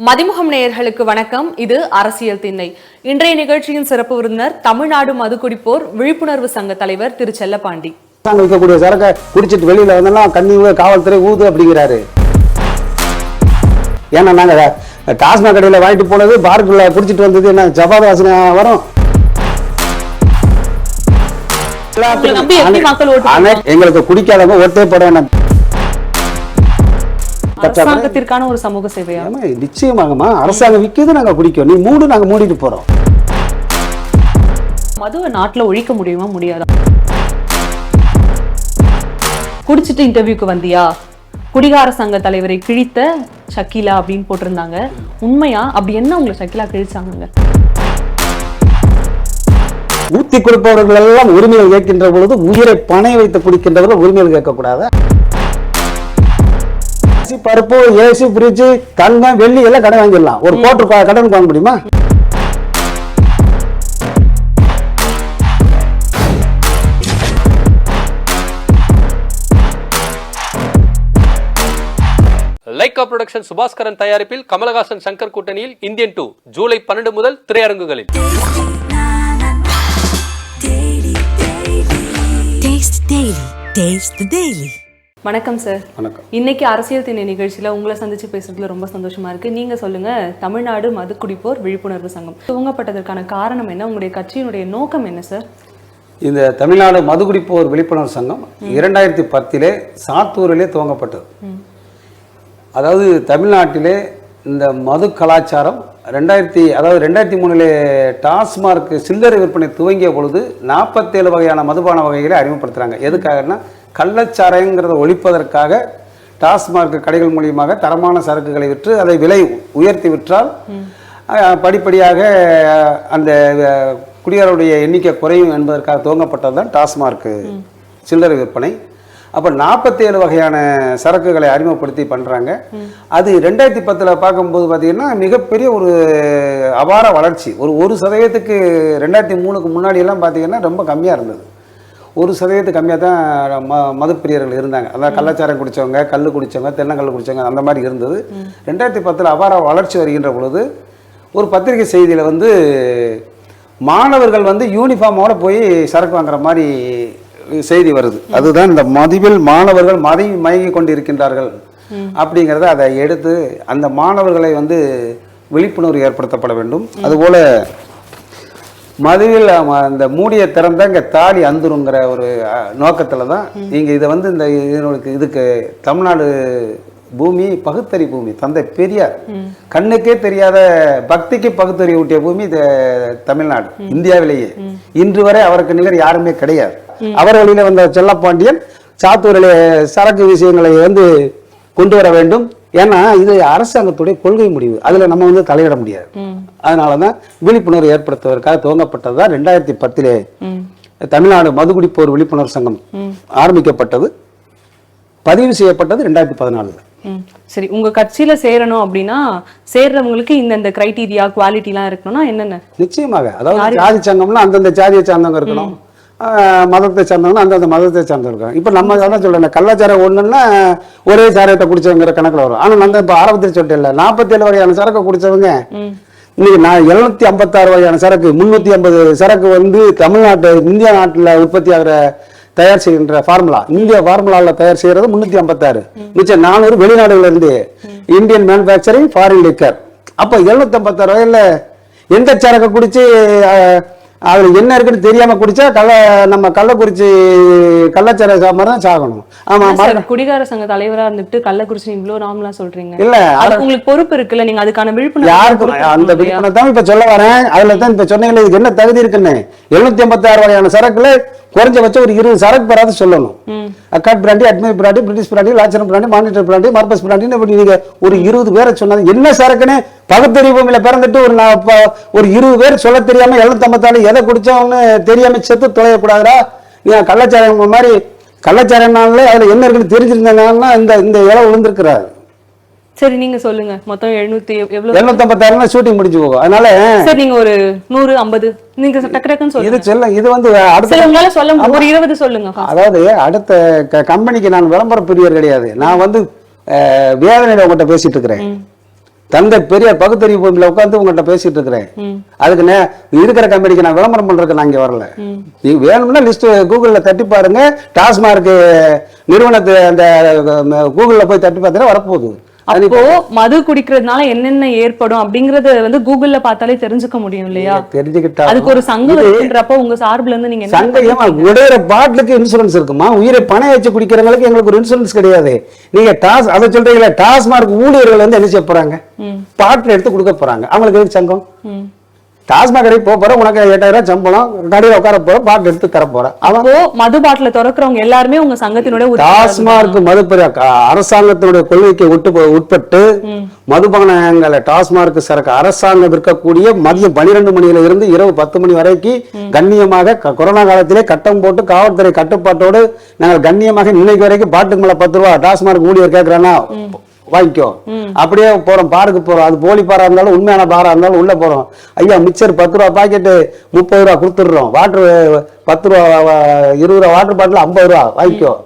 மதிமுகம் நேயர்களுக்கு வணக்கம். இது அரசியல் திண்ணை. இன்றைய நிகழ்ச்சியின் சிறப்பு விருந்தினர் தமிழ்நாடு மதுகுடிப்போர் விழிப்புணர்வு சங்க தலைவர் திரு செல்லப்பாண்டி. விற்கக்கூடிய சரக்கை குடிச்சிட்டு வெளியில வந்தெல்லாம் கண்ணி ஊ- காவல்துறை ஊது அப்படிங்கிறாரு. ஏன்னா நாங்க டாஸ்மாக் கடையில வாங்கிட்டு போனது பார்க்குள்ள குடிச்சிட்டு வந்தது என்ன ஜபாத வாசனை வரும் எங்களுக்கு குடிக்காதவங்க ஓட்டே போட வேண்டாம் அரசாங்கத்திற்கான ஒரு சமூக சேவையா? நிச்சயமாகமா அரசாங்கம் விற்கிது நாங்க குடிக்கோம் நீ மூடு நாங்க மூடிட்டு போறோம். மதுவை நாட்டுல ஒழிக்க முடியுமா? முடியாதா? குடிச்சிட்டு இன்டர்வியூக்கு வந்தியா? குடிகார சங்க தலைவரை கிழித்த ஷக்கீலா அப்படின்னு போட்டிருந்தாங்க. உண்மையா? அப்படி என்ன உங்களை ஷக்கீலா கிழிச்சாங்க ஊத்தி கொடுப்பவர்கள் எல்லாம் உரிமைகள் கேட்கின்ற பொழுது உயிரை பணைய வைத்து குடிக்கின்றவர்கள் உரிமைகள் கேட்கக்கூடாது? அரிசி, பருப்பு ஏசி பிரிட்ஜ் தங்கம் வெள்ளி எல்லாம் கடன் வாங்கிடலாம் ஒரு கோட்டு கடன் வாங்க முடியுமா லைக்கா புரொடக்ஷன் சுபாஸ்கரன் தயாரிப்பில் கமலஹாசன் சங்கர் கூட்டணியில் இந்தியன் டூ ஜூலை பன்னெண்டு முதல் திரையரங்குகளில் Taste Daily. Taste the Daily. வணக்கம் சார் வணக்கம். இன்னைக்கு அரசியல் திணை நிகழ்ச்சியில உங்களை சந்திச்சு பேசுறதுல ரொம்ப சந்தோஷமா இருக்கு. நீங்க சொல்லுங்க தமிழ்நாடு மது குடிப்போர் விழிப்புணர்வு சங்கம். துவங்கப்பட்டதற்கான காரணம் என்ன? உங்களுடைய கட்சியினுடைய நோக்கம் என்ன சார் இந்த தமிழ்நாடு மதுகுடிப்போர் விழிப்புணர்வு சங்கம் இரண்டாயிரத்தி பத்திலே சாத்தூரிலே துவங்கப்பட்டது. அதாவது தமிழ்நாட்டிலே இந்த மது கலாச்சாரம் ரெண்டாயிரத்தி அதாவது ரெண்டாயிரத்தி மூணிலே டாஸ்மார்க் சில்லறை விற்பனை துவங்கிய பொழுது நாற்பத்தேழு வகையான மதுபான வகைகளை அறிமுகப்படுத்துகிறாங்க எதுக்காகன்னா கள்ளச்சாராயங்கிறத ஒழிப்பதற்காக டாஸ்மார்க் கடைகள் மூலியமாக தரமான சரக்குகளை விற்று அதை விலை உயர்த்தி விற்றால் படிப்படியாக அந்த குடியாருடைய எண்ணிக்கை குறையும் என்பதற்காக துவங்கப்பட்டது தான் டாஸ்மார்க் சில்லறை விற்பனை. அப்போ நாற்பத்தேழு வகையான சரக்குகளை அறிமுகப்படுத்தி பண்ணுறாங்க அது ரெண்டாயிரத்தி பத்தில் பார்க்கும்போது பார்த்தீங்கன்னா மிகப்பெரிய ஒரு அபார வளர்ச்சி. ஒரு ஒரு சதவீதத்துக்கு ரெண்டாயிரத்தி மூணுக்கு முன்னாடியெல்லாம் பார்த்தீங்கன்னா ரொம்ப கம்மியாக இருந்தது. ஒரு சதவீதத்துக்கு கம்மியாக தான் ம மதுப்பிரியர்கள் இருந்தாங்க. அதாவது கள்ளச்சாரம் குடித்தவங்க கல் குடித்தவங்க தென்னங்கல் குடித்தவங்க அந்த மாதிரி இருந்தது. ரெண்டாயிரத்தி பத்தில் அபார வளர்ச்சி வருகின்ற பொழுது ஒரு பத்திரிகை செய்தியில் வந்து மாணவர்கள் வந்து யூனிஃபார்மோடு போய் சரக்கு வாங்குற மாதிரி செய்தி வருது. அதுதான் இந்த மதுவில் மாணவர்கள் மதி மயங்கி கொண்டு இருக்கின்றார்கள் அப்படிங்கிறத அதை எடுத்து அந்த மாணவர்களை வந்து விழிப்புணர்வு ஏற்படுத்தப்பட வேண்டும். அதுபோல் மதுவில் இந்த மூடிய திறந்தா இங்க தாலி அந்துருங்கிற ஒரு நோக்கத்துல தான் நீங்க இதை வந்து இந்த இதனுக்கு இதுக்கு தமிழ்நாடு பூமி பகுத்தறி பூமி தந்தை பெரியார். கண்ணுக்கே தெரியாத பக்திக்கு பகுத்தறி ஊட்டிய பூமி இது தமிழ்நாடு இந்தியாவிலேயே. இன்று வரை அவருக்கு நிகர் யாருமே கிடையாது. அவர் வழியில வந்த செல்லப்பாண்டியன் சாத்தூரிலே சரக்கு விஷயங்களை வந்து கொண்டு வர வேண்டும். ஏன்னா இது அரசாங்கத்துடைய கொள்கை முடிவு. அதுல நம்ம வந்து தலையிட முடியாது. அதனாலதான் விழிப்புணர்வு ஏற்படுத்துவதற்காக துவங்கப்பட்டது தான் ரெண்டாயிரத்தி பத்திலே தமிழ்நாடு மதுகுடிப்போர் விழிப்புணர்வு சங்கம் ஆரம்பிக்கப்பட்டது. பதிவு செய்யப்பட்டது ரெண்டாயிரத்தி பதினாலுல. சரி உங்க கட்சியில சேரணும் அப்படின்னா சேர்றவங்களுக்கு இந்தந்த கிரைட்டீரியா குவாலிட்டி எல்லாம் இருக்கணும்னா என்னென்ன? நிச்சயமாக. அதாவது ஜாதி சங்கம்னா அந்தந்த ஜாதியை சார்ந்தவங்க இருக்கணும். மதத்தை சார்ந்தவங்க அந்தந்த மதத்தை சார்ந்தவங்க இருக்கணும் இப்போ நம்ம அதான் சொல்றேன் கள்ளச்சாரம் ஒண்ணுன்னா ஒரே சாராயத்தை குடிச்சவங்கிற கணக்குல வரும். ஆனா நான் இப்போ ஆரம்பத்தில் சொல்லிட்டேன் நாற்பத்தேழு வகையான சரக்கு குடிச்சவங்க. இன்னைக்கு நான் எழுநூத்தி ஐம்பத்தாறு வகையான சரக்கு முன்னூத்தி ஐம்பது சரக்கு வந்து தமிழ்நாட்டு இந்தியா நாட்டுல உற்பத்தி ஆகிற தயார் செய்கின்ற ஃபார்முலா இந்திய ஃபார்முலால தயார் செய்யறது முன்னூத்தி ஐம்பத்தாறு மிச்சம் நானூறு வெளிநாடுகள்ல இருந்து இந்தியன் மேனுஃபேக்சரிங் ஃபாரின் லிக்கர் அப்ப எழுநூத்தி ஐம்பத்தாறு வகையில எந்த சரக்கு குடிச்சு அதுல என்ன இருக்குன்னு தெரியாம குடிச்சா கள்ள நம்ம கள்ளக்குறிச்சி கள்ளச்சார சாப்பிட்ற தான் சாகணும். ஆமா என்ன சார் குடிகார சங்க தலைவரா இருந்துட்டு கள்ளக்குறிச்சி இவ்வளவு நார்மலா சொல்றீங்க? இல்ல அதுக்கு உங்களுக்கு பொறுப்பு இருக்குல்ல நீங்க அதுக்கான விழிப்புணர்வு யாருக்கும் அந்த? விற்பனை தான் இப்ப சொல்ல வரேன். அதுல தான் இப்ப சொன்னீங்களே இதுக்கு என்ன தகுதி இருக்குன்னு? எழுநூத்தி ஐம்பத்தி ஆறு வகையான சரக்குல குறைஞ்சபட்சம் ஒரு இருபது சரக்கு பெறாது சொல்லணும். அக்காட் பிராண்டி அட்மைர் பிராண்டி பிரிட்டிஷ் பிராண்டி லாச்சரம் பிராண்டி மானிட்டர் பிராண்டி மார்பஸ் பிராண்டின்னு இப்படி நீங்க ஒரு இருபது பேரை சொன்னது என்ன சரக்குன்னு பகுத்தறிவு பூமியில பிறந்துட்டு ஒரு நான் ஒரு இருபது பேர் சொல்ல தெரியாம எழுநூத்தி ஐம்பத்தாறு எதை குடிச்சவன்னு தெரியாம செத்து தொலையக்கூடாதுடா? ஏன் கள்ளச்சாரம் மாதிரி கள்ளச்சாரம்னாலே அதுல என்ன இருக்குன்னு தெரிஞ்சிருந்தாங்கன்னா இந்த இந்த இலை விழுந்திருக்கிறாரு. சரி நீங்க சொல்லுங்க. மொத்தம் எழுநூத்தி எவ்வளவு? எழுநூத்தி ஷூட்டிங் முடிஞ்சு போகும் அதனால சார் நீங்க ஒரு நூறு ஐம்பது. நீங்க டக்கு டக்குன்னு இது சொல்லுங்க சொல்ல இது வந்து அடுத்த உங்களால சொல்ல ஒரு இருபது சொல்லுங்க. அதாவது அடுத்த கம்பெனிக்கு நான் விளம்பர பிரியர் கிடையாது. நான் வந்து வேதனையில உங்கள்கிட்ட பேசிட்டு இருக்கிறேன். தந்தை பெரியார் பகுத்தறிவு பூமியில உட்காந்து உங்கள்கிட்ட பேசிட்டு இருக்கிறேன். அதுக்கு இருக்கிற கம்பெனிக்கு நான் விளம்பரம் பண்றதுக்கு நான் இங்க வரல. நீ வேணும்னா லிஸ்ட் கூகுள்ல தட்டி பாருங்க. டாஸ்மார்க் நிறுவனத்தை அந்த கூகுள்ல போய் தட்டி பார்த்தா வரப்போகுது. அப்போ மது குடிக்கிறதுனால என்னென்ன ஏற்படும் அப்படிங்கறத வந்து கூகுள்ல பார்த்தாலே தெரிஞ்சுக்க முடியும் இல்லையா? தெரிஞ்சுக்கிட்டா அதுக்கு ஒரு சங்கம் இருக்குன்றப்ப உங்க சார்புல இருந்து நீங்க சங்கம் உடையிற பாட்டிலுக்கு இன்சூரன்ஸ் இருக்குமா? உயிரை பணம் வச்சு குடிக்கிறவங்களுக்கு எங்களுக்கு ஒரு இன்சூரன்ஸ் கிடையாது. நீங்க டாஸ் அதை சொல்றீங்களா டாஸ்மார்க் ஊழியர்கள் வந்து என்ன செய்ய போறாங்க? பாட்டில் எடுத்து கொடுக்க போறாங்க. அவங்களுக்கு சங்கம்? டாஸ்மாக் கடைக்கு போக போற உனக்கு எட்டாயிரம் ரூபாய் சம்பளம் கடையில் உட்கார போற பாட்டில் எடுத்து தர போற. அவன் அப்போ மது பாட்டில திறக்கிறவங்க எல்லாருமே உங்க சங்கத்தினுடைய டாஸ்மார்க் மதுப்பெரிய அரசாங்கத்தினுடைய கொள்கைக்கு உட்டு உட்பட்டு மதுபானங்களை டாஸ்மார்க் சரக்கு அரசாங்கம் விற்கக்கூடிய மதியம் பனிரெண்டு மணியில இருந்து இரவு பத்து மணி வரைக்கும் கண்ணியமாக கொரோனா காலத்திலே கட்டம் போட்டு காவல்துறை கட்டுப்பாட்டோடு நாங்கள் கண்ணியமாக இன்னைக்கு வரைக்கும் பாட்டுக்கு மேல பத்து ரூபா டாஸ்மார்க் ஊழியர் கேட்கறானா வாங்கிக்கோ. அப்படியே போறோம் பாருக்கு போறோம். அது போலி பாரா இருந்தாலும் உண்மையான பாரா இருந்தாலும் உள்ள போறோம். ஐயா மிச்சர் பத்து ரூபா பாக்கெட்டு முப்பது ரூபா கொடுத்துடுறோம். வாட்டர் பத்து ரூபா இருபது ரூபா வாட்டர் பாட்டில் ஐம்பது ரூபா. வாங்கிக்கோ.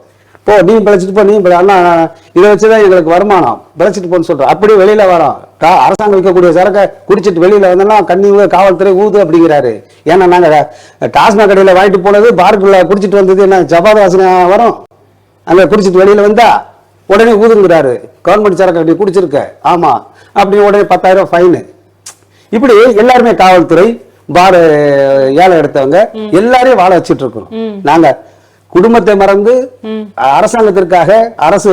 போ நீ பிழைச்சிட்டு போ நீ. அண்ணா இதை வச்சுதான் எங்களுக்கு வருமானம். பிழைச்சிட்டு போன்னு சொல்றோம். அப்படியே வெளியில வரோம். கா- அரசாங்கம் விற்கக்கூடிய சரக்கை குடிச்சிட்டு வெளியில வந்தோம்னா கண்ணி காவல்துறை ஊது அப்படிங்கிறாரு. ஏன்னா நாங்க டாஸ்மாக் கடையில வாங்கிட்டு போனது பார்க்குள்ள குடிச்சிட்டு வந்தது என்ன ஜபாத வாசனை வரும்? அங்க குடிச்சிட்டு வெளியில வந்தா உடனே ஊதுங்கிறாரு. கவர்மெண்ட் சரக்கு அப்படி குடிச்சிருக்க. ஆமா. அப்படி உடனே பத்தாயிரம் ஃபைனு இப்படி எல்லாருமே காவல்துறை பார் ஏழை எடுத்தவங்க எல்லாரையும் வாழ வச்சிட்டு இருக்கோம் நாங்க குடும்பத்தை மறந்து அரசாங்கத்திற்காக அரசு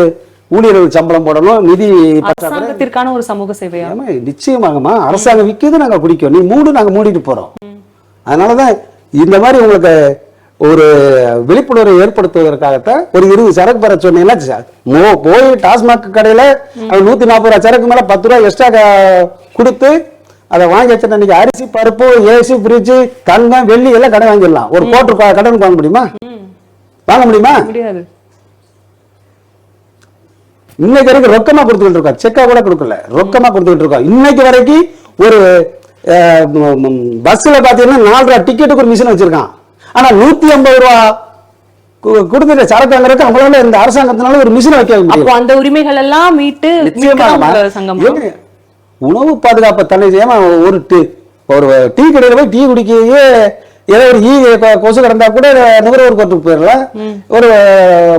ஊழியர்கள் சம்பளம் போடணும் நிதி அரசாங்கத்திற்கான ஒரு சமூக சேவையா? ஆமா, நிச்சயமாகமா அரசாங்கம் விற்கிது நாங்க குடிக்கோம். நீ மூடு நாங்க மூடிட்டு போறோம். அதனாலதான் இந்த மாதிரி உங்களுக்கு ஒரு விழிப்புணர்வை ஏற்படுத்துவதற்காகத்தான் ஒரு இருபது சரக்கு பெற சொன்னீங்கன்னா போய் டாஸ்மாக் கடையில நூத்தி நாற்பது ரூபா சரக்கு மேல பத்து ரூபா எக்ஸ்ட்ரா கொடுத்து அதை வாங்கி வச்சுட்டு இன்னைக்கு அரிசி பருப்பு ஏசி ஃப்ரிட்ஜ் தங்கம் வெள்ளி எல்லாம் கடை வாங்கிடலாம். ஒரு கோட்டு கடன் வாங்க முடியுமா? வாங்க முடியுமா? இன்னைக்கு வரைக்கும் ரொக்கமா கொடுத்துக்கிட்டு இருக்கோம். செக்கா கூட கொடுக்கல. ரொக்கமா கொடுத்துக்கிட்டு இருக்கோம். இன்னைக்கு வரைக்கும் ஒரு பஸ்ல பாத்தீங்கன்னா நாலு ரூபா டிக்கெட்டுக்கு ஒரு மிஷின் வச்சிருக்கான். ஆனா நூத்தி ஐம்பது ரூபா கொடுத்துட்டு சரக்கு வாங்குறதுக்கு அவங்களால இந்த அரசாங்கத்தினால ஒரு மிஷின் வைக்க அப்போ முடியும் அந்த உரிமைகள் எல்லாம் மீட்டு உணவு பாதுகாப்பு தன்னை செய்யாம ஒரு டீ ஒரு டீ கடையில போய் டீ குடிக்கையே ஏதோ ஒரு ஈ கொசு கிடந்தா கூட நுகர்வோர் கோர்ட்டுக்கு போயிடலாம். ஒரு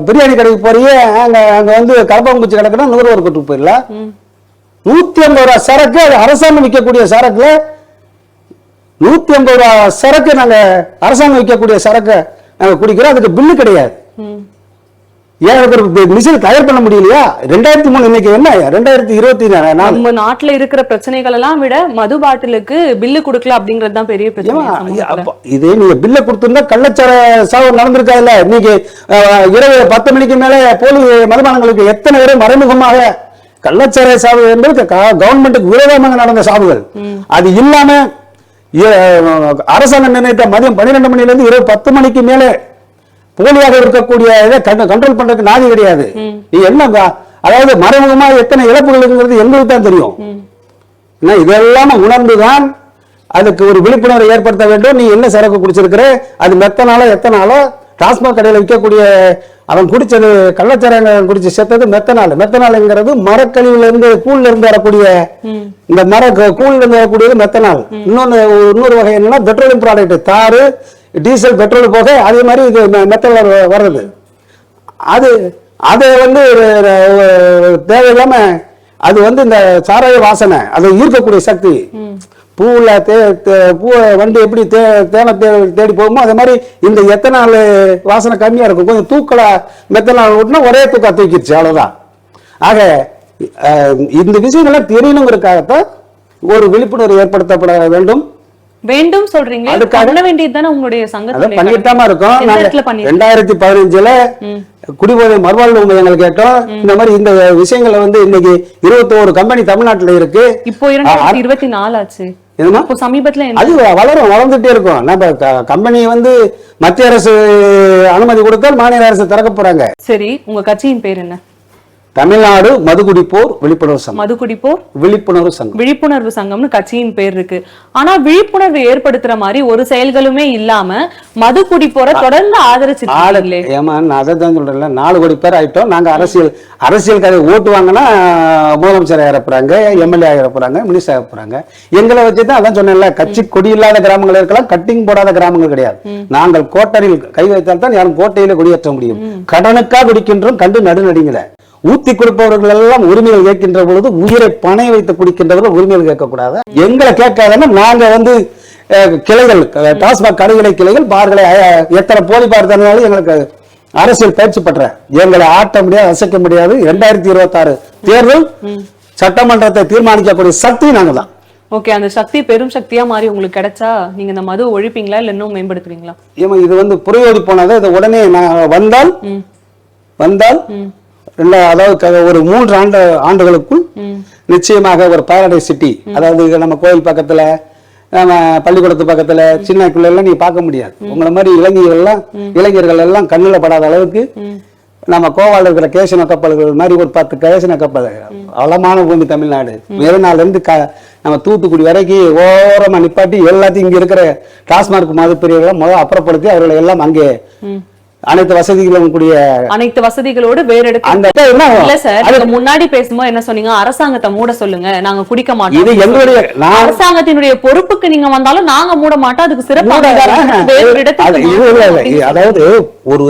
பிரியாணி கடைக்கு போறியே அங்க அங்க வந்து கலப்பாம்பூச்சி கிடக்குன்னா நுகர்வோர் கோர்ட்டுக்கு போயிடலாம். நூத்தி ஐம்பது ரூபா சரக்கு அரசாங்கம் விற்கக்கூடிய சரக்குல நூத்தி ஐம்பது ரூபா சரக்கு நாங்க அரசாங்கம் விற்கக்கூடிய சரக்கு நாங்க குடிக்கிறோம். அதுக்கு பில்லு கிடையாது. ஏன் மிஷின் தயார் பண்ண முடியலையா? ரெண்டாயிரத்தி மூணு இன்னைக்கு என்ன? ரெண்டாயிரத்தி இருபத்தி நம்ம நாட்டுல இருக்கிற பிரச்சனைகள் எல்லாம் விட மது பாட்டிலுக்கு பில்லு கொடுக்கல அப்படிங்கறது தான் பெரிய பிரச்சனை இதே நீங்க பில்ல கொடுத்திருந்தா கள்ளச்சார சாவு நடந்திருக்காதுல்ல? இன்னைக்கு அஹ், இரவு பத்து மணிக்கு மேல போலி மதுபானங்களுக்கு எத்தனை பேர் மறைமுகமாக கள்ளச்சார சாவு என்பது கவர்மெண்ட்டுக்கு விரோதமாக நடந்த சாவுகள். அது இல்லாம அரசாங்கம் நிர்ணயித்த மதியம் பன்னிரெண்டு மணில இருந்து இரவு பத்து மணிக்கு மேல போலியாக இருக்கக்கூடிய இதை கண்ட்ரோல் பண்றதுக்கு நாதி கிடையாது. நீ என்ன அதாவது மறைமுகமா எத்தனை இழப்புகள் இருக்குங்கிறது எங்களுக்கு தான் தெரியும். இதெல்லாம் உணர்ந்துதான் அதுக்கு ஒரு விழிப்புணர்வை ஏற்படுத்த வேண்டும். நீ என்ன சரக்கு குடிச்சிருக்கிற? அது மெத்தனாலோ எத்தனாலோ டாஸ்மாக் கடையில் விற்கக்கூடிய அவன் குடிச்சது கள்ளச்சாராயம் குடிச்சு செத்தது மெத்தனால். மெத்தனால்ங்கிறது மரக்கழிவுல இருந்து கூழ்ல இருந்து வரக்கூடிய இந்த மர கூழ்ல இருந்து வரக்கூடியது மெத்தனால். இன்னொன்னு இன்னொரு வகை என்னன்னா பெட்ரோலியம் ப்ராடக்ட் தாறு டீசல் பெட்ரோல் போக அதே மாதிரி இது மெத்தனால் வர்றது. அது அது வந்து தேவையில்லாம அது வந்து இந்த சாராய வாசனை அது ஈர்க்கக்கூடிய சக்தி. பூவுல தே பூவை வண்டி எப்படி தே தேனை தே தேடி போகுமோ அதே மாதிரி இந்த எத்தனால் வாசனை கம்மியா இருக்கும். கொஞ்சம் தூக்கலா மெத்தனால் விட்டுனா ஒரே தூக்கா தூக்கிடுச்சு அவ்வளவுதான். ஆக இந்த விஷயங்கள்லாம் தெரியணுங்கிறதுக்காகத்தான் ஒரு விழிப்புணர்வு ஏற்படுத்தப்பட வேண்டும். வேண்டும் சொல்றீங்க அதுக்காக- பண்ண வேண்டியது தானே உங்களுடைய அதான் சங்கத்துடைய பண்ணிட்டு தான் இருக்கோம் ரெண்டாயிரத்தி பதினஞ்சுல குடிபோதை மறுவாழ்வு மையங்கள் கேட்டோம் இந்த மாதிரி இந்த விஷயங்களை வந்து இன்னைக்கு இருபத்தோரு கம்பெனி தமிழ்நாட்டுல இருக்கு. இப்போ இருபத்தி நாலு ஆச்சு. என்னமா இப்போ சமீபத்துல அது வளரும் வளர்ந்துட்டே இருக்கும். நம்ம கம்பெனி வந்து மத்திய அரசு அனுமதி கொடுத்தால் மாநில அரசு திறக்க போறாங்க. சரி உங்க கட்சியின் பேர் என்ன? தமிழ்நாடு மதுகுடிப்போர் விழிப்புணர்வு சங்கம். மது குடிப்போர் விழிப்புணர்வு சங்கம். விழிப்புணர்வு சங்கம்னு கட்சியின் பேர் இருக்கு. ஆனா விழிப்புணர்வு ஏற்படுத்துற மாதிரி ஒரு செயல்களுமே இல்லாம மது குடிப்போரை தொடர்ந்து ஆதரிச்சிருக்கீங்களே. ஏமா நான் அதை தான் சொல்றேன்ல நாலு கோடி பேர் ஆயிட்டோம். நாங்க அரசியல் அரசியல் கதை ஓட்டு வாங்கினா முதலமைச்சர் ஆகிற போறாங்க எம்எல்ஏ ஆகிற போறாங்க மினிஸ்டர் ஆக போறாங்க. எங்களை வச்சு தான் அதான் சொன்னேன்ல கட்சி கொடி இல்லாத கிராமங்கள் இருக்கலாம் கட்டிங் போடாத கிராமங்கள் கிடையாது. நாங்கள் கோட்டரில் கை வைத்தால் தான் யாரும் கோட்டையில குடியேற்ற முடியும். கடனுக்கா குடிக்கின்றோம் கண்டு நடுநடிங்கள ஊத்தி கொடுப்பவர்கள் எல்லாம் உரிமைகள் கேட்கின்ற பொழுது உயிரை பணைய வைத்து குடிக்கின்றவர்கள் உரிமைகள் கேட்கக்கூடாது. எங்களை கேட்காதன்னா நாங்க வந்து கிளைகள் டாஸ்மாக் கடைகளை கிளைகள் பார்களை எத்தனை போலி பார் தந்தாலும் எங்களுக்கு அரசியல் பயிற்சி பெற்ற எங்களை ஆட்ட முடியாது அசைக்க முடியாது. இரண்டாயிரத்தி இருபத்தாறு தேர்தல் சட்டமன்றத்தை தீர்மானிக்கக்கூடிய சக்தி நாங்க தான் ஓகே அந்த சக்தி பெரும் சக்தியா மாறி உங்களுக்கு கிடைச்சா நீங்க இந்த மது ஒழிப்பீங்களா இல்ல இன்னும் மேம்படுத்துவீங்களா? ஏமா இது வந்து புறையோடி போனது இது உடனே நான் வந்தால் வந்தால் ரெண்டா அதாவது ஒரு மூன்று ஆண்டு ஆண்டுகளுக்குள் நிச்சயமாக ஒரு பாரடைஸ் சிட்டி அதாவது நம்ம கோயில் பக்கத்துல நம்ம பள்ளிக்கூடத்து பக்கத்துல சின்னக்குள்ள எல்லாம் நீங்க பார்க்க முடியாது. உங்களை மாதிரி இளைஞர்கள் எல்லாம் இளைஞர்கள் எல்லாம் கண்ணுல படாத அளவுக்கு நம்ம கோவால இருக்கிற கேசன கப்பல்கள் மாதிரி ஒரு பத்து கேசன கப்பல். வளமான பூமி தமிழ்நாடு. மெரினால இருந்து க நம்ம தூத்துக்குடி வரைக்கும் ஓரமா நிப்பாட்டி எல்லாத்தையும் இங்க இருக்கிற டாஸ்மார்க் மதுப்பிரியர்களை முதல் அப்புறப்படுத்தி அவர்களை எல்லாம் அங்கே அனைத்து வசதிகளும் கூடிய அனைத்து வசதிகளோடு வேற இடத்துல அந்த இல்ல சார் அது- நீங்க முன்னாடி பேசும்போது என்ன சொன்னீங்க? அரசாங்கத்தை மூட சொல்லுங்க நாங்க குடிக்க இது மாட்டோம் எங்களுடைய நான் அரசாங்கத்தினுடைய பொறுப்புக்கு நீங்க வந்தாலும் நாங்க மூட மாட்டோம் அதுக்கு சிறப்பு இது அதாவது ஒரு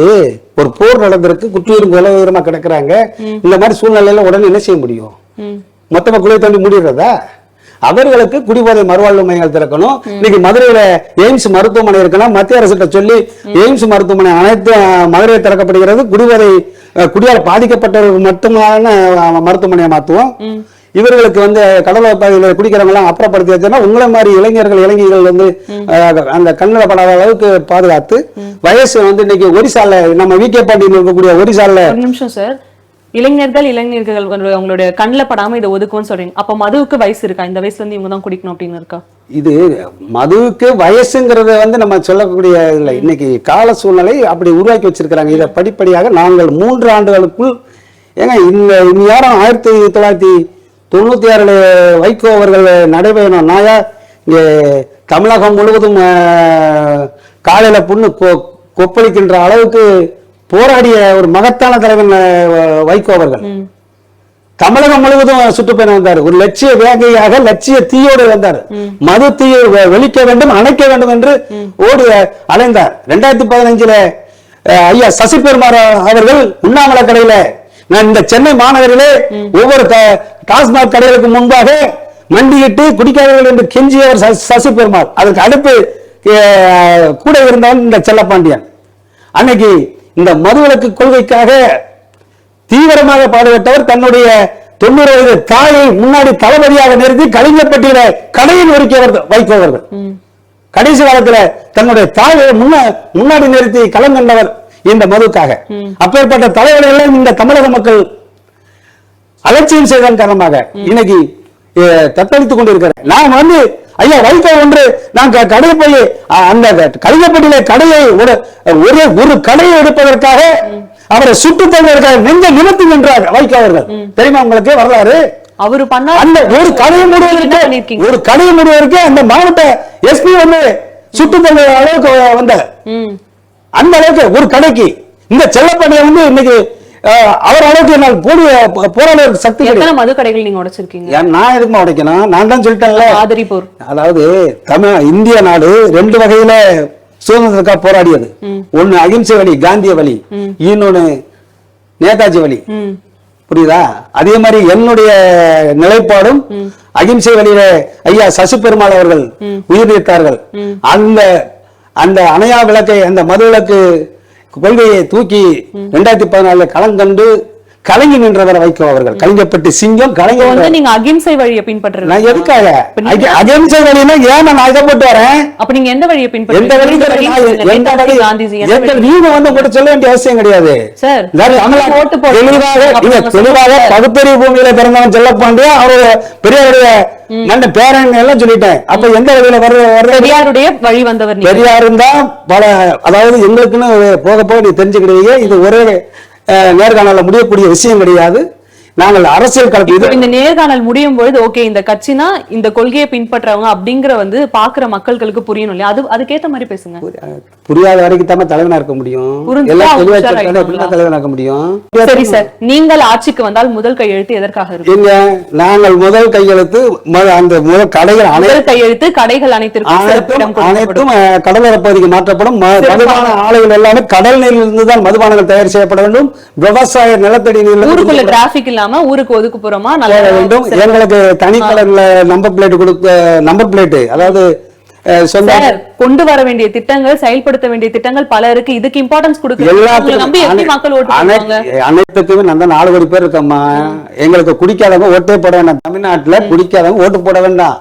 ஒரு போர் நடந்திருக்கு குற்றுயிரும் குலவீரமா கிடக்குறாங்க. இந்த மாதிரி சூழ்நிலையில உடனே என்ன செய்ய முடியும். மொத்தமா குளிர் தண்ணி மூடிடுறதா? அவர்களுக்கு குடிபோதை மறுவாழ்வு மையங்கள் திறக்கணும். இன்னைக்கு மதுரையில எய்ம்ஸ் மருத்துவமனை இருக்குன்னா மத்திய அரசு கிட்ட சொல்லி எய்ம்ஸ் மருத்துவமனை அனைத்து மதுரையில் திறக்கப்படுகிறது. குடிபோதை குடியால் பாதிக்கப்பட்டவர்கள் மட்டுமான மருத்துவமனையை மாத்துவோம். இவர்களுக்கு வந்து கடலோர பகுதியில் குடிக்கிறவங்க எல்லாம் அப்புறப்படுத்தி வச்சோன்னா உங்களை மாதிரி இளைஞர்கள் இளைஞர்கள் வந்து அந்த கண்ணில் படாத அளவுக்கு பாதுகாத்து வயசு வந்து இன்னைக்கு ஒரிசால நம்ம வி கே பாண்டியில் இருக்கக்கூடிய ஒரிசால நிமிஷம் சார். இளைஞர்கள் இளைஞர்கள் அவங்களுடைய கண்ணில் படாமல் இதை ஒதுக்கும்னு சொல்றீங்க. அப்போ மதுவுக்கு வயசு இருக்கா? இந்த வயசுல இருந்து இவங்க தான் குடிக்கணும் அப்படின்னு இருக்கா? இது மதுவுக்கு வயசுங்கிறத வந்து நம்ம சொல்லக்கூடிய இல்லை இன்னைக்கு கால சூழ்நிலை அப்படி உருவாக்கி வச்சிருக்கிறாங்க. இதை படிப்படியாக நாங்கள் மூன்று ஆண்டுகளுக்குள் ஏங்க இந்த நேரம் ஆயிரத்தி தொள்ளாயிரத்தி தொண்ணூத்தி ஆறுல வைகோ அவர்கள் நடைபெறணும் நாயா இங்கே தமிழகம் முழுவதும் காலையில் காலையில புண்ணு கொ- கொப்பளிக்கின்ற அளவுக்கு போராடிய ஒரு மகத்தான தலைவன் வைகோ அவர்கள். தமிழகம் முழுவதும் சுற்றுப்பயணம் வந்தார். ஒரு லட்சிய வேகையாக லட்சிய தீயோடு வந்தார். மது தீயை வெளிக்க வேண்டும் அணைக்க வேண்டும் என்று ஓடி அலைந்தார். ரெண்டாயிரத்தி பதினஞ்சுல ஐயா சசி பெருமாள் அவர்கள் உண்ணாமலை கடையில நான் இந்த சென்னை மாநகரிலே ஒவ்வொரு டாஸ்மாக் கடைகளுக்கு முன்பாக மண்டியிட்டு குடிக்காதவர்கள் என்று கெஞ்சியவர் சசி பெருமாள் அதற்கு அடுத்து அஹ், கூட இருந்தவன் இந்த செல்லப்பாண்டியன். அன்னைக்கு இந்த மதுவிலக்கு கொள்கைக்காக தீவிரமாக பாடுபட்டவர் தன்னுடைய தொண்ணூறு வயது தாயை முன்னாடி தளபதியாக நிறுத்தி கலிங்கப்பட்டியில கடையில் அவர்கள் கடைசி காலத்துல தன்னுடைய தாயை முன்ன முன்னாடி நிறுத்தி களம் கண்டவர் இந்த மதுக்காக அப்பேற்பட்ட தலைவர்கள் எல்லாம் இந்த தமிழக மக்கள் அலட்சியம் செய்ததன் காரணமாக இன்னைக்கு தத்தளித்துக் கொண்டிருக்கிறேன் நான் வந்து ஐயா வைகோ ஒன்று. நான் க- கடையை போய் அந்த கலிங்கப்பட்டியில கடையை ஒரு ஒரு ஒரு கடையை எடுப்பதற்காக அவரை சுட்டு தள்ளுவதற்காக நெஞ்ச நிமித்தி நின்றார் வைகோ அவர்கள். தெரியுமா உங்களுக்கு வரலாறு? அவரு பண்ணா அந்த ஒரு கடையை மூடுவதற்கு ஒரு கடையை மூடுவதற்கு அந்த மாவட்ட எஸ்பி வந்து சுட்டு தள்ள அளவுக்கு வந்தார் ம். அந்த அளவுக்கு ஒரு கடைக்கு. இந்த செல்லப்பண்ணையை வந்து இன்னைக்கு அவர் அளவுக்கு என்னால் போடி போராட சக்தி எத்தனை மது கடைகள் நீங்க உடைச்சிருக்கீங்க? நான் எதுக்குமா உடைக்கணும்? நான் தான் சொல்லிட்டேன்ல. ஆதரிப்போர். அதாவது தமிழ் இந்திய நாடு ரெண்டு வகையில சுதந்திரத்துக்காக போராடியது. ஒண்ணு அகிம்சை வழி காந்திய வழி இன்னொன்னு நேதாஜி வழி. புரியுதா? அதே மாதிரி என்னுடைய நிலைப்பாடும் அகிம்சை வழியில ஐயா சசி பெருமாள் அவர்கள் உயிர் நீத்தார்கள். அந்த அந்த அணையா விளக்கை அந்த மது விளக்கு கொள்கையை தூக்கி ரெண்டாயிரத்தி பதினாலுல களங்கண்டு கலங்கி நின்றவர் வைகோ அவர்கள். கலிங்கப்பட்டு சிங்கம் இப்போ வந்து. நீங்க அகிம்சை வழியை பின்பற்றுறீங்க நான் எதுக்காக? அகிம்சை வழினா ஏன் நான் இதை போட்டு வரேன்? அப்ப நீங்க எந்த வழியை பின்பற்றுறீங்க? எந்த வழி. எந்த வழி? காந்திஜி எந்த? நீங்க வந்து உங்கள்ட்ட சொல்ல வேண்டிய அவசியம் கிடையாது. சார். தெளிவாக நாங்க தெளிவாக. பகுத்தறிவு பூமியில பிறந்தவன் செல்லப்பாண்டியா? அவருடைய பெரியாருடைய நல்ல பேரன் எல்லாம் சொல்லிட்டேன். அப்ப எந்த வழியில வர்ற பெரியாருடைய வழி வந்தவர் பெரியாரும் தான் பல அதாவது எங்களுக்குன்னு போக போக நீ தெரிஞ்சுக்கிடுவீங்க. இது ஒரே நேர்காணலில் முடியக்கூடிய விஷயம் கிடையாது. நாங்கள் அரசியல் களத்தில் இந்த நேர்காணல் முடியும் பொழுது ஓகே இந்த கட்சினா இந்த கொள்கையை பின்பற்றவங்க அப்படிங்கிற வந்து பாக்குற மக்கள்களுக்கு புரியணும் இல்லையா? அது அதுக்கேத்த மாதிரி பேசுங்க. புரியாத வரைக்கும் தான் தலைவனா இருக்க முடியும்? தலைவனா இருக்க முடியும்? சரி சார் நீங்கள் ஆட்சிக்கு வந்தால் முதல் கையெழுத்து எதற்காக இருக்கும்? எங்க நாங்கள் முதல் கையெழுத்து அந்த முதல் கடைகள் முதல் கையெழுத்து கடைகள் அனைத்திற்கும் அனைத்தும் கடலோர பகுதிக்கு மாற்றப்படும். மதுபான ஆலைகள் எல்லாமே கடல் நீரிலிருந்து தான் மதுபானங்கள் தயார் செய்யப்பட வேண்டும். விவசாய நிலத்தடி நீரில் ஊருக்குள்ள டிராபிக் இல்லாம ஊருக்கு ஒதுக்குப்புறமா நல்ல வேண்டும். எங்களுக்கு தனி கலர்ல நம்பர் பிளேட் கொடுக்க நம்பர் பிளேட் அதாவது கொண்டு வர வேண்டிய திட்டங்கள் செயல்படுத்த வேண்டிய திட்டங்கள் பல இருக்கு. இதுக்கு இம்பார்ட்டன்ஸ் கொடுக்க மக்கள் அனைத்துக்குமே தான் நாலு கோடி பேர் இருக்கம்மா. எங்களுக்கு குடிக்காதவங்க ஓட்டே போட வேண்டாம் தமிழ்நாட்டுல குடிக்காதவங்க ஓட்டு போட வேண்டாம்.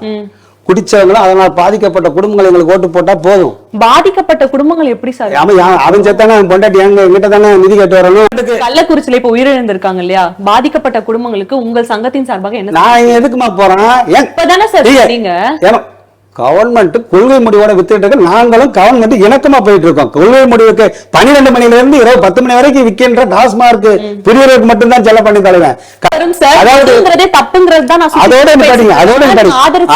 குடிச்சவங்களும் அதனால் பாதிக்கப்பட்ட குடும்பங்கள் எங்களுக்கு ஓட்டு போட்டா போதும். பாதிக்கப்பட்ட குடும்பங்கள் எப்படி சார்? அவன் அவன் செத்தானே அவன் பொண்டாட்டி எங்க எங்கிட்ட தானே நிதி கேட்டு வரணும் கள்ளக்குறிச்சியில இப்ப உயிரிழந்திருக்காங்க இல்லையா? பாதிக்கப்பட்ட குடும்பங்களுக்கு உங்கள் சங்கத்தின் சார்பாக என்ன நான் எதுக்குமா போறேன்? இப்பதானே சார் நீங்க- கவர்மெண்ட் கொள்கை முடிவோட வித்துட்டு இருக்கு. நாங்களும் கவர்மெண்ட் இணக்கமா போயிட்டு இருக்கோம். கொள்கை முடிவுக்கு பன்னிரெண்டு மணில இருந்து இரவு பத்து மணி வரைக்கும் விற்கின்ற டாஸ்மார்க் பிரியருக்கு மட்டும்தான் செல்ல பண்ணி தலைவன் தான் அதோட. அதோட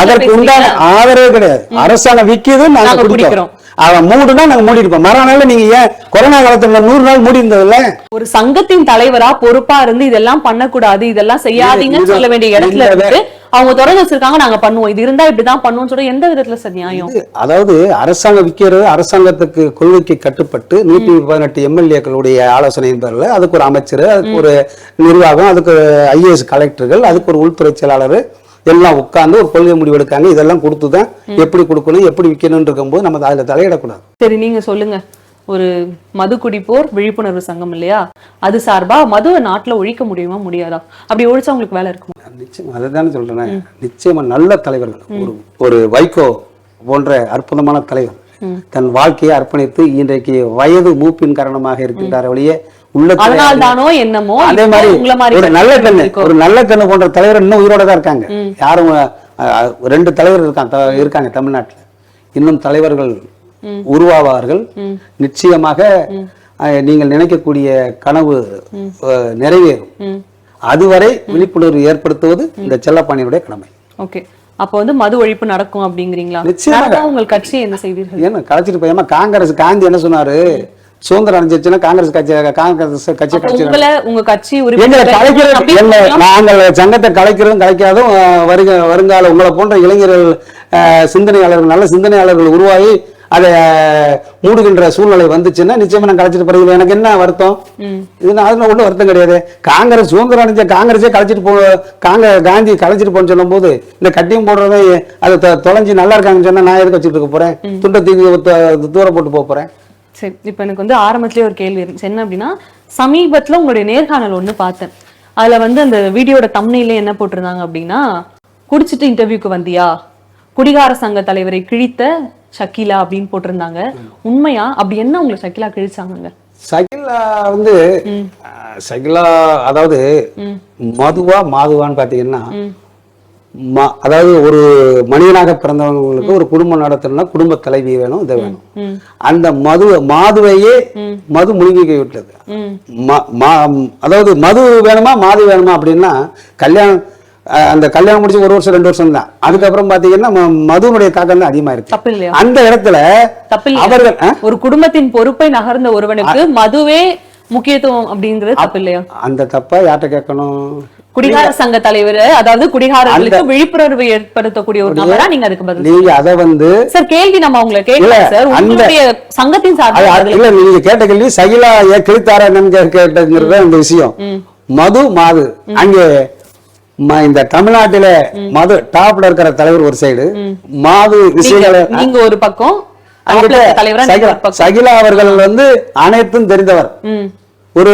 அதற்கு உண்டான. ஆதரவே கிடையாது. அரசாங்கம் விக்குது நாங்க குடிக்கிறோம். அவன் மூடுனா நாங்க மூடி இருப்போம் மறுநாள் நீங்க ஏன் கொரோனா காலத்துல நூறு நாள் மூடி இருந்ததுல்ல ஒரு சங்கத்தின் தலைவரா பொறுப்பா இருந்து இதெல்லாம் பண்ணக்கூடாது இதெல்லாம் செய்யாதீங்கன்னு சொல்ல வேண்டிய இடத்துல இருந்து அவங்க தொடர்ந்து வச்சிருக்காங்க நாங்க பண்ணுவோம். இது இருந்தா இப்படிதான் பண்ணுவோம்னு சொல்ல எந்த விதத்துல சார் நியாயம்? அதாவது அரசாங்கம் விற்கிறது அரசாங்கத்துக்கு கொள்கைக்கு கட்டுப்பட்டு நூத்தி பதினெட்டு எம்எல்ஏக்களுடைய ஆலோசனையின் பேரில் அதுக்கு ஒரு அமைச்சர் அதுக்கு ஒரு நிர்வாகம் அதுக்கு ஐஏஎஸ் கலெக்டர்கள் அதுக்கு ஒரு உள்துறை செயலாளர் எல்லாம் உட்கார்ந்து ஒரு கொள்கை முடிவு எடுக்காங்க. இதெல்லாம் கொடுத்து தான் எப்படி கொடுக்கணும் எப்படி விற்கணும்னு இருக்கும்போது நம்ம அதில் தலையிடக்கூடாது. சரி நீங்க சொல்லுங்க. ஒரு மது குடிப்போர் விழிப்புணர்வு சங்கம் இல்லையா? அது சார்பா மதுவை நாட்டுல ஒழிக்க முடியுமா முடியாதா? அப்படி ஒழிச்சா உங்களுக்கு வேலை இருக்குமா? நிச்சயமா அதுதானே சொல்றேன். நிச்சயமா நல்ல தலைவர்கள். ஒரு ஒரு வைகோ போன்ற அற்புதமான தலைவர். தன் வாழ்க்கையை அர்ப்பணித்து இன்றைக்கு வயது மூப்பின் காரணமாக இருக்கின்றார் வழியே உள்ளத்தில் அதனால் தானோ என்னமோ அதே மாதிரி ஒரு நல்ல கண்ணு. ஒரு நல்ல கண்ணு போன்ற தலைவர் இன்னும் உயிரோட தான் இருக்காங்க. யாரும் ரெண்டு தலைவர் இருக்காங்க இருக்காங்க தமிழ்நாட்டுல. இன்னும் தலைவர்கள் உருவாவார்கள். நிச்சயமாக நீங்கள் நினைக்கக்கூடிய கனவு நிறைவேறும். அதுவரை விழிப்புணர்வு ஏற்படுத்துவது இந்த செல்லப்பாணியுடைய கடமை. ஓகே. அப்போ வந்து மது ஒழிப்பு நடக்கும் அப்படிங்கிறீங்களா? நிச்சயமாக. உங்கள் கட்சி என்ன செய்வீர்கள்? ஏன்னா கலைச்சிட்டு போயாம காங்கிரஸ் காந்தி என்ன சொன்னாரு? சுதந்திரம் அடைஞ்சிருச்சுன்னா காங்கிரஸ் கட்சி காங்கிரஸ் கட்சி கட்சி உங்க கட்சி? நாங்கள் சங்கத்தை கலைக்கிறதும் கலைக்காதும் வருக வருங்கால உங்களை போன்ற இளைஞர்கள் சிந்தனையாளர்கள் நல்ல சிந்தனையாளர்கள் உருவாகி அதை மூடுகின்ற சூழ்நிலை வந்துச்சுன்னா நிச்சயமா நான் கலைச்சிட்டு போறீங்க எனக்கு என்ன வருத்தம்? இது நான் அதுல ஒன்றும் வருத்தம் கிடையாது. காங்கிரஸ் சுதந்திரம் அடைஞ்ச காங்கிரஸே கலைச்சிட்டு போ காங்க காந்தி கலைச்சிட்டு போன்னு சொல்லும் போது இந்த கட்டியம் போடுறதை அதை தொலைஞ்சு நல்லா இருக்காங்கன்னு சொன்னா நான் எதுக்கு வச்சுட்டு இருக்க போறேன்? துண்டை தூக்கி து- தூர போட்டு போக போறேன். சரி இப்போ எனக்கு வந்து ஆரம்பத்திலே ஒரு கேள்வி இருந்துச்சு. என்ன அப்படின்னா சமீபத்துல உங்களுடைய நேர்காணல் ஒண்ணு பார்த்தேன். அதுல வந்து அந்த வீடியோட தம்னையில என்ன போட்டிருந்தாங்க அப்படின்னா குடிச்சிட்டு இன்டர்வியூக்கு வந்தியா? குடிகார சங்க தலைவரை கிழித்த ஷக்கீலா அப்படின்னு போட்டிருந்தாங்க. உண்மையா? அப்படி என்ன உங்களை ஷக்கீலா கிழிச்சாங்கங்க? சகிலா வந்து சகிலா அதாவது மதுவா மாதுவான்னு பாத்தீங்கன்னா அதாவது ஒரு மனிதனாக பிறந்தவங்களுக்கு ஒரு குடும்பம் நடத்தணும்னா குடும்ப தலைவி வேணும் இது வேணும். அந்த மது மாதுவையே மது முழுங்கி விட்டது. அதாவது மது வேணுமா மாது வேணுமா அப்படின்னா கல்யாணம் அந்த கல்யாணம் முடிச்சு ஒரு வருஷம் ரெண்டு வருஷம் தான். அதுக்கப்புறம் பாத்தீங்கன்னா மதுவுடைய தாக்கம் தான் அதிகமா இருக்கு. அந்த இடத்துல அவர்கள் ஒரு குடும்பத்தின் பொறுப்பை நகர்ந்த ஒருவனுக்கு மதுவே முக்கியத்துவம் அப்படிங்கிறது தப்பு இல்லையா? அந்த தப்பா யார்கிட்ட கேட்கணும்? குடிகார சங்க தலைவர் அதாவது குடிகாரர்களுக்கு விழிப்புணர்வு ஏற்படுத்தக்கூடிய ஒரு நபரா நீங்க அதுக்கு பதில் நீங்க அத வந்து சார் கேள்வி நம்ம அவங்களை கேட்கல சார். உங்களுடைய சங்கத்தின் அது- இல்ல நீங்க கேட்ட கேள்வி சகிலா ஏன் கிழித்தாரா என்னன்னு கே- கேட்டதுங்கிறது அந்த விஷயம். மது மாது. அங்கே இந்த தமிழ்நாட்டில மது டாப்ல இருக்கிற தலைவர் ஒரு சைடு மாது விஷயங்களை நீங்க ஒரு பக்கம் சகிலா அவர்கள் வந்து அனைத்தும் தெரிந்தவர். ஒரு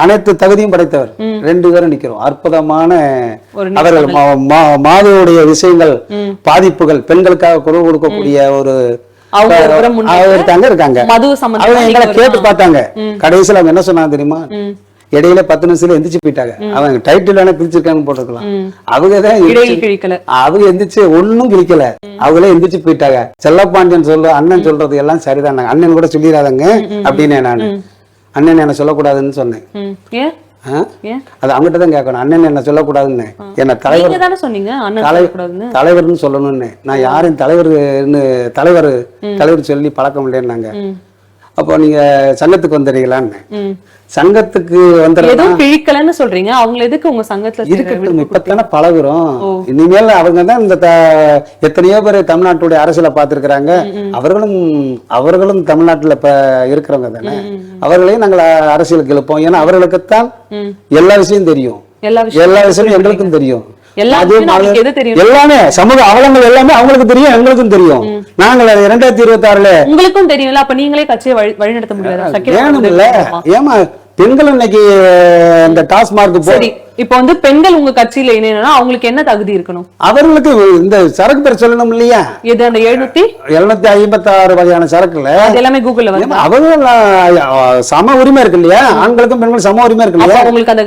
அனைத்து தகுதியும் படைத்தவர். ரெண்டு பேரும் நிக்கிறோம். அற்புதமான அவர்கள் மாதுவுடைய விஷயங்கள் பாதிப்புகள் பெண்களுக்காக குரல் கொடுக்கக்கூடிய ஒரு இருக்காங்க இருக்காங்க. அவங்க எங்களை கேட்டு பார்த்தாங்க. கடைசியில அவங்க என்ன சொன்னாங்க தெரியுமா? இடையில பத்து நிமிஷத்துல எந்திரிச்சு போயிட்டாங்க. அவங்க டைட்டில் வேணா பிரிச்சிருக்காங்க போட்டிருக்கலாம். அவங்க தான் அவங்க எந்திரிச்சு ஒண்ணும் கிழிக்கல. அவங்களே எந்திரிச்சு போயிட்டாங்க. செல்லப்பாண்டியன் சொல்ல அண்ணன் சொல்றது எல்லாம் சரிதான். அண்ணன் கூட சொல்லிடாதங்க அப்படின்னு நான். அண்ணன் என்ன சொல்லக்கூடாதுன்னு சொன்னேன். அது அவங்ககிட்ட தான் கேட்கணும். அண்ணன் என்ன சொல்லக்கூடாதுன்னு. என்ன தலைவர் சொன்னீங்க தலைவர்னு சொல்லணும்னு. நான் யாரையும் தலைவர்னு தலைவர் தலைவர் சொல்லி பழக்கம் இல்லைன்னாங்க. அப்போ நீங்க சங்கத்துக்கு வந்துடுறீங்களான்னு. சங்கத்துக்கு வந்துடுறேன் எதுவும் பிழிக்கலன்னு சொல்றீங்க? அவங்கள எதுக்கு உங்க சங்கத்துல இருக்கட்டும் இப்பத்தானே பழகுறோம். இனிமேல் அவங்க தான் இந்த எத்தனையோ பேர் தமிழ்நாட்டுடைய அரசியல பார்த்திருக்கிறாங்க. அவர்களும் அவர்களும் தமிழ்நாட்டுல இப்ப இருக்கிறவங்க தானே. அவர்களையும் நாங்கள் அரசியலுக்கு எழுப்போம். ஏன்னா அவர்களுக்குத்தான். எல்லா விஷயம் தெரியும். எல்லா விஷயமும் எங்களுக்கும் தெரியும். தெரியும்? எல்லாமே சமூக அவலங்கள் எல்லாமே அவங்களுக்கு தெரியும் எங்களுக்கும் தெரியும். நாங்கள் இரண்டாயிரத்தி இருபத்தி ஆறுல உங்களுக்கும் தெரியும்ல அப்ப நீங்களே கட்சியை வழி வழிநடத்த முடியாது. வேணும்ல. ஏமா பெண்கள் இன்னைக்கு இந்த டாஸ்மார்க் போ சரி இப்போ வந்து பெண்கள் உங்க கட்சியில இணையணும்னா அவங்களுக்கு என்ன தகுதி இருக்கணும்? அவர்களுக்கு இந்த சரக்கு பேர் சொல்லணும் இல்லையா? எது அந்த எழுநூத்தி? எழுநூத்தி ஐம்பத்தி ஆறு வகையான சரக்குல. எல்லாமே கூகுள்ல வந்து அஹ், சம உரிமை இருக்கு இல்லையா? ஆண்களுக்கும் பெண்களுக்கும் சம உரிமை இருக்கு இல்லையா? உங்களுக்கு அந்த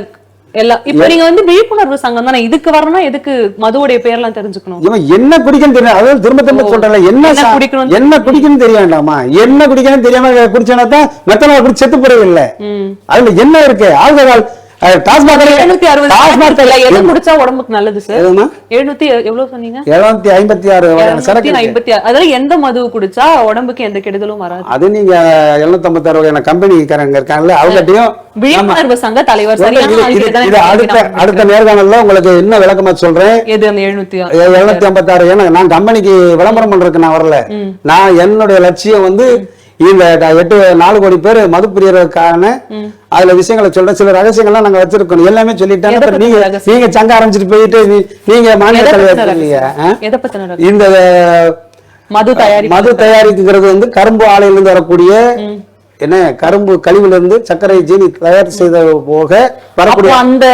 எல்லா இப்ப நீங்க வந்து விழிப்புணர்வு சங்கம் தானே? இதுக்கு வரணும்னா எதுக்கு மதுவுடைய பேர்லாம் தெரிஞ்சுக்கணும்? இவன் என்ன குடிக்கன்னு தெரியும் அதாவது திரும்ப திரும்ப சொல்றேன்ல என்ன குடிக்கணும்னு என்ன குடிக்கணும்னு தெரிய வேண்டாமா என்ன குடிக்கணும்னு தெரியாம குடிச்சனா தான் மெத்தனால் குடிச்சு செத்து போறது இல்ல. அதுல என்ன இருக்கு? ஆல்கஹால் உடம்புக்கு நல்லது சார்? எழுநூத்தி எவ்வளவு சொன்னீங்க? எழுநூத்தி ஐம்பத்தி ஆறு. ஐம்பத்தி ஆறு. அதெல்லாம் எந்த மது குடிச்சா உடம்புக்கு எந்த கெடுதலும் வராது? அது நீங்க எழுநூத்தி ஐம்பத்தி ஆறு வகையான கம்பெனிக்காரங்க இருக்காங்கல்ல அவங்ககிட்டயும் விழிப்புணர்வு சங்க தலைவர் அடுத்த. அடுத்த நேர்காணல்ல உங்களுக்கு இன்னும் விளக்கமா சொல்றேன். எது அந்த எழுநூத்தி எழுநூத்தி ஐம்பத்தாறு ஏன்னா நான் கம்பெனிக்கு விளம்பரம் பண்றதுக்கு நான் வரல. நான் என்னுடைய லட்சியம் வந்து இந்த எட்டு நாலு கோடி பேர் மது பிரியர்களுக்கான அதுல விஷயங்களை சொல்றேன். சில ரகசியங்கள்லாம் நாங்க வச்சிருக்கோம் எல்லாமே அப்புறம் நீங்க? நீங்க சங்க ஆரம்பிச்சிட்டு போயிட்டு நீங்க மாநில தலைவர் இல்லையா? இந்த மது தயாரிப்பு மது தயாரிக்கிறது வந்து கரும்பு ஆலையிலிருந்து வரக்கூடிய என்ன கரும்பு கழிவுல இருந்து சர்க்கரை ஜீனி தயார் செய்த போக வரக்கூடிய அந்த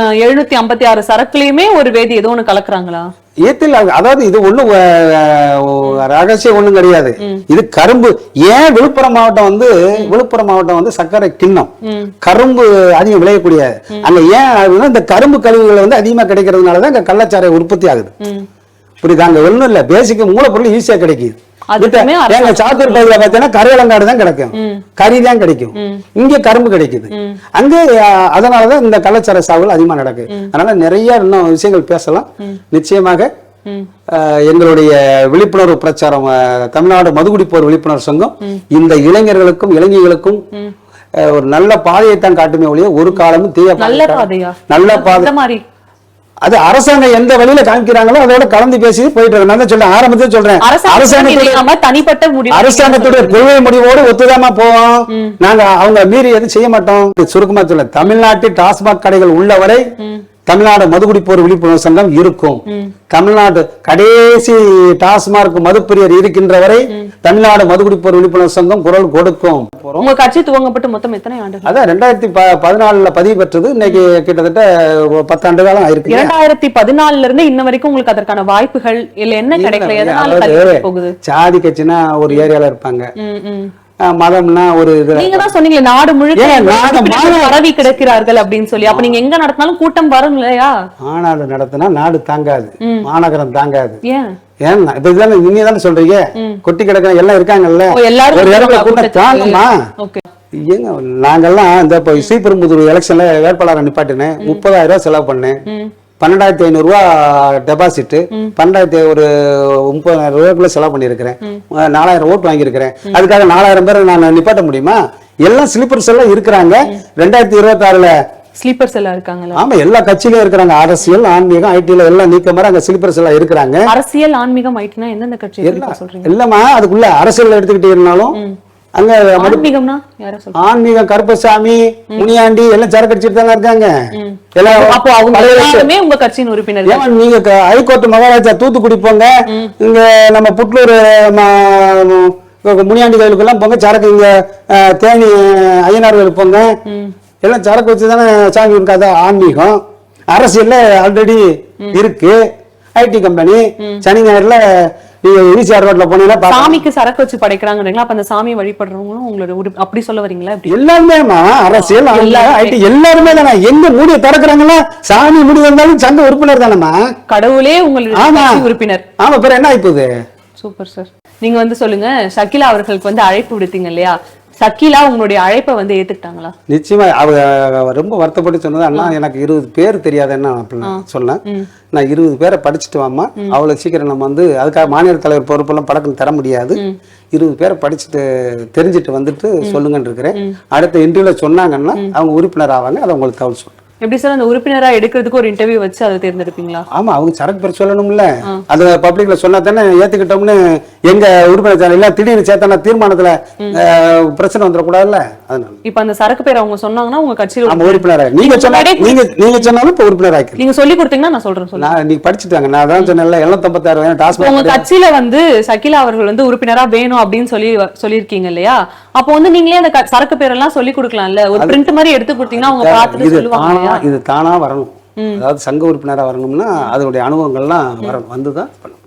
எழுநூத்தி ஐம்பத்தி ஆறு சரக்குலயுமே ஒரு வேதி ஏதோ ஒண்ணு கலக்குறாங்களா? ஏத்தில் அது- அதாவது இது ஒண்ணும் ரகசியம் ஒண்ணும் கிடையாது. இது கரும்பு. ஏன் விழுப்புரம் மாவட்டம் வந்து விழுப்புரம் மாவட்டம் வந்து சர்க்கரை கிண்ணம்? கரும்பு அதிகம் விளையக்கூடிய. அங்க ஏன் இந்த கரும்பு கழிவுகள் வந்து அதிகமா கிடைக்கிறதுனால தான் இங்க கள்ளச்சாரை உற்பத்தி ஆகுது. புரியுதா? அங்க ஒண்ணும் இல்ல. பேசிக் மூலப்பொருள் ஈஸியா கிடைக்குது. அதுக்குமே எங்க சாத்தூர் பகுதியில பார்த்தீங்கன்னா கரையலங்காடு தான் கிடைக்கும். கறி தான் கிடைக்கும். இங்க கரும்பு கிடைக்குது. அங்க அதனாலதான் இந்த கள்ளச்சார சாகுகள் அதிகமா நடக்குது அதனால நிறைய இன்னும் விஷயங்கள் பேசலாம். நிச்சயமாக எங்களுடைய விழிப்புணர்வு பிரச்சாரம் தமிழ்நாடு மதுகுடிப்போர் விழிப்புணர்வு சங்கம் இந்த இளைஞர்களுக்கும் இளைஞர்களுக்கும் ஒரு நல்ல பாதையை தான் காட்டுமே ஒழிய ஒரு காலமும் தீய நல்ல பாதை பாதையா? நல்ல பாதை அது அரசாங்கம் எந்த வழியில காமிக்கிறாங்களோ அதோட கலந்து பேசி போயிட்டு இருக்கு. நான் சொல்றேன் ஆரம்பத்தில் சொல்றேன். அரசாங்கம் அரசாங்கத்துடைய தனிப்பட்ட முடிவு அரசாங்கத்துடைய கொள்கை முடிவோடு ஒத்துதாமா போவோம்? நாங்க அவங்க மீறி எதுவும் செய்ய மாட்டோம். சுருக்கமா சொல்ல தமிழ்நாட்டில் டாஸ்மாக் கடைகள் உள்ளவரை தமிழ்நாடு மதுகுடிப்போர் விழிப்புணர்வு சங்கம் இருக்கும். தமிழ்நாடு கடைசி டாஸ்மாக் மதுப்பிரியர் இருக்கின்ற வரை தமிழ்நாடு மதுகுடிப்போர் விழிப்புணர்வு சங்கம் குரல் கொடுக்கும். உங்க கட்சி துவங்கப்பட்டு மொத்தம் எத்தனை ஆண்டுகள்? அதான் ரெண்டாயிரத்தி பதினாலுல பதிவு பெற்றது. இன்னைக்கு கிட்டத்தட்ட பத்தாண்டு காலம் ஆயிருக்கு இரண்டாயிரத்தி பதினாலுல இருந்து இன்ன வரைக்கும் உங்களுக்கு அதற்கான வாய்ப்புகள் இல்ல என்ன கிடைக்கல? சாதி கட்சினா ஒரு ஏரியால இருப்பாங்க. மதம்னா ஒரு நீங்க தான் சொன்னீங்க நாடு முழுக்க பரவி கிடக்கிறார்கள் அப்படின்னு சொல்லி. அப்ப நீங்க எங்க நடத்தினாலும் கூட்டம் வரும் இல்லையா மாநாடு நடத்தினா நாடு தாங்காது. மாநகரம் தாங்காது. ஏன்? ஏன்? இப்ப இதுதானே நீங்க தானே சொல்றீங்க? கொட்டி கிடக்க எல்லாம் இருக்காங்கல்ல? எல்லாரும் ஒரு இடத்துல. கூட்டம் தாங்குமா ஏங்க நாங்கெல்லாம் இந்த இப்போ ஸ்ரீபெரும்புதூர் எலெக்ஷன்ல வேட்பாளரை நிப்பாட்டினேன். முப்பதாயிரம் ரூபாய் செலவு பண்ணேன். பன்னெண்டாயிரத்தி ஐநூறு ரூபா டெபாசிட் பன்னெண்டாயிரத்தி ஒரு முப்பதாயிரம் ரூபாய்க்குள்ள செலவு பண்ணியிருக்கிறேன். நாலாயிரம் ஓட்டு வாங்கியிருக்கிறேன். அதுக்காக நாலாயிரம் பேரை நான் நிப்பாட்ட முடியுமா? எல்லாம் ஸ்லிப்பர்ஸ் எல்லாம் இருக்கிறாங்க. ரெண்டாயிரத்தி இருபத்தி ஆறுல ஸ்லீப்பர்ஸ் எல்லாம் இருக்காங்களா ஆமா எல்லா கட்சியிலும் இருக்கிறாங்க. அரசியல் ஆன்மீகம் ஐடில எல்லாம் நீக்க மாதிரி அங்க ஸ்லிப்பர்ஸ் எல்லாம் இருக்கிறாங்க. அரசியல் ஆன்மீகம் ஆயிட்டுனா எந்தெந்த கட்சி எல்லாம்? இல்லம்மா அதுக்குள்ள அரசியல் எடுத்துக்கிட்டீங்கனாலும் அங்க ஆன்மீகம்னா ஆன்மீகம் கருப்பசாமி முனியாண்டி எல்லாம் சரக்கு அடிச்சுட்டு தானே இருக்காங்க. எல்லாம் அப்போ அவங்க உங்க கட்சியின் உறுப்பினர்கள். ஏமா நீங்க ஹைகோர்ட் மகாராஜா தூத்துக்குடி போங்க. இங்க நம்ம புட்லூர் முனியாண்டி கோயிலுக்கெல்லாம் போங்க. சரக்கு இங்க தேனி ஐயனார் கோயில் போங்க. எல்லாம் சரக்கு வச்சு தானே சாமி இருக்காத ஆன்மீகம். அரசியல்ல ஆல்ரெடி இருக்கு. ஐடி கம்பெனி சனி ஞாயிறுல நீங்க ஈசிஆர் ரோட்ல போனீங்கன்னா. சாமிக்கு சரக்கு வச்சு படைக்கிறாங்கன்றீங்களா அப்ப அந்த சாமியை வழிபடுறவங்களும் உங்களோட அப்படி சொல்ல வரீங்களா? எப்படி? எல்லாருமேமா அரசியல் எல்லாருமே. ஐடி எல்லாருமே தானே. எங்க மூடிய திறக்கிறாங்களா சாமி முடி வந்தாலும் சங்க உறுப்பினர் தானேம்மா. கடவுளே கட்சி உறுப்பினர். ஆமா பிற என்ன ஆயிப்போகுது சூப்பர் சார். நீங்க வந்து சொல்லுங்க ஷக்கிலா அவர்களுக்கு வந்து அழைப்பு விடுத்தீங்க இல்லையா? சக்கீலா உங்களுடைய அழைப்பை வந்து ஏத்துக்கிட்டாங்களா? நிச்சயமா அவ ரொம்ப வருத்தப்பட்டு சொன்னது அண்ணா எனக்கு இருபது பேர் தெரியாதுன்னு அப்படின்னு சொன்னேன். நான் இருபது பேரை படிச்சுட்டு வாமா அவ்வளவு சீக்கிரம் நம்ம வந்து அதுக்காக மாநில தலைவர் பொறுப்பெல்லாம் படக்கம் தர முடியாது. இருபது பேரை படிச்சுட்டு தெரிஞ்சுட்டு வந்துட்டு சொல்லுங்கன்னு இருக்கிறேன். அடுத்த இன்டர்வியூல சொன்னாங்கன்னா அவங்க உறுப்பினர் ஆவாங்க. அதை உங்களுக்கு தகவல் சொல்றேன். எப்படி சார் அந்த உறுப்பினரா எடுக்கிறதுக்கு ஒரு இன்டர்வியூ வச்சு அதை தேர்ந்தெடுப்பீங்களா? ஆமா அவங்க சரக்கு பேர் சொல்லணும்ல. அது பப்ளிக்ல சொன்னா தானே ஏத்துக்கிட்டோம்னு எங்க உறுப்பினர் சேனல் திடீர்னு சேர்த்தானா தீர்மானத்துல பிரச்சனை வந்துடக்கூடாதுல்ல? அதனால. இப்ப அந்த சரக்கு பேர் அவங்க சொன்னாங்கன்னா உங்க கட்சியில நம்ம உறுப்பினர். நீங்க சொன்னா நீங்க நீங்க சொன்னாலும் இப்ப உறுப்பினர் ஆக்கி நீங்க சொல்லி கொடுத்தீங்கன்னா நான் சொல்றேன் நான் நீங்க படிச்சுட்டாங்க நான் அதான் சொன்னேன்ல எழுநூத்தம்பத்தாறு இப்ப உங்க டாஸ்மாக் கட்சியில வந்து சகிலா அவர்கள் வந்து உறுப்பினரா வேணும் அப்படின்னு சொல்லி சொல்லியிருக்கீங்க இல்லையா? அப்போ வந்து நீங்களே அந்த சரக்கு பேரெல்லாம் சொல்லி கொடுக்கலாம்ல. ஒரு பிரிண்ட் மாதிரி எடுத்து கொடுத்தீங்கன்னா அவங்க பார்த்துட்டு சொல்லுவாங்க. தானா இல்லையா இது தானா வரணும். அதாவது சங்க உறுப்பினரா வரணும்னா அதனுடைய அனுபவங்கள்லாம் வரணும். வந்துதான் பண்ண முடியும்.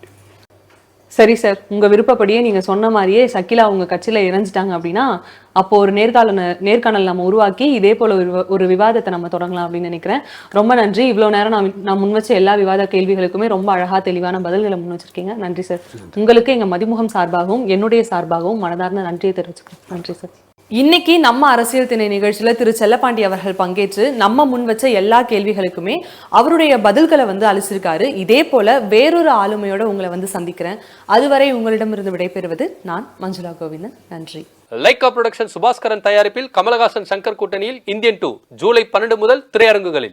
சரி சார் உங்க விருப்பப்படியே நீங்க சொன்ன மாதிரியே சகிலா உங்க கட்சியில இணைஞ்சிட்டாங்க அப்படின்னா அப்போ ஒரு நேர்காணல் நேர்காணல் நம்ம உருவாக்கி இதே போல ஒரு விவா- ஒரு விவாதத்தை நம்ம தொடங்கலாம் அப்படின்னு நினைக்கிறேன். ரொம்ப நன்றி. இவ்வளவு நேரம் நான் நான் முன் வச்ச எல்லா விவாத கேள்விகளுக்குமே ரொம்ப அழகா தெளிவான பதில்களை முன் வச்சிருக்கீங்க. நன்றி சார். உங்களுக்கு எங்க மதிமுகம் சார்பாகவும் என்னுடைய சார்பாகவும் மனதார்ந்த நன்றியை தெரிவிச்சுக்கிறேன். நன்றி சார். இன்னைக்கு நம்ம அரசியல் திணை நிகழ்ச்சியில திரு செல்லப்பாண்டி அவர்கள் பங்கேற்று நம்ம முன் வச்ச எல்லா கேள்விகளுக்குமே அவருடைய பதில்களை வந்து அளிச்சிருக்காரு. இதே போல வேறொரு ஆளுமையோட உங்களை வந்து சந்திக்கிறேன். அதுவரை உங்களிடமிருந்து விடைபெறுவது நான் மஞ்சுளா கோவிந்தன். நன்றி. லைக்கா புரொடக்ஷன் சுபாஸ்கரன் தயாரிப்பில் கமலஹாசன் சங்கர் கூட்டணியில் இந்தியன் டூ ஜூலை பன்னெண்டு முதல் திரையரங்குகளில்.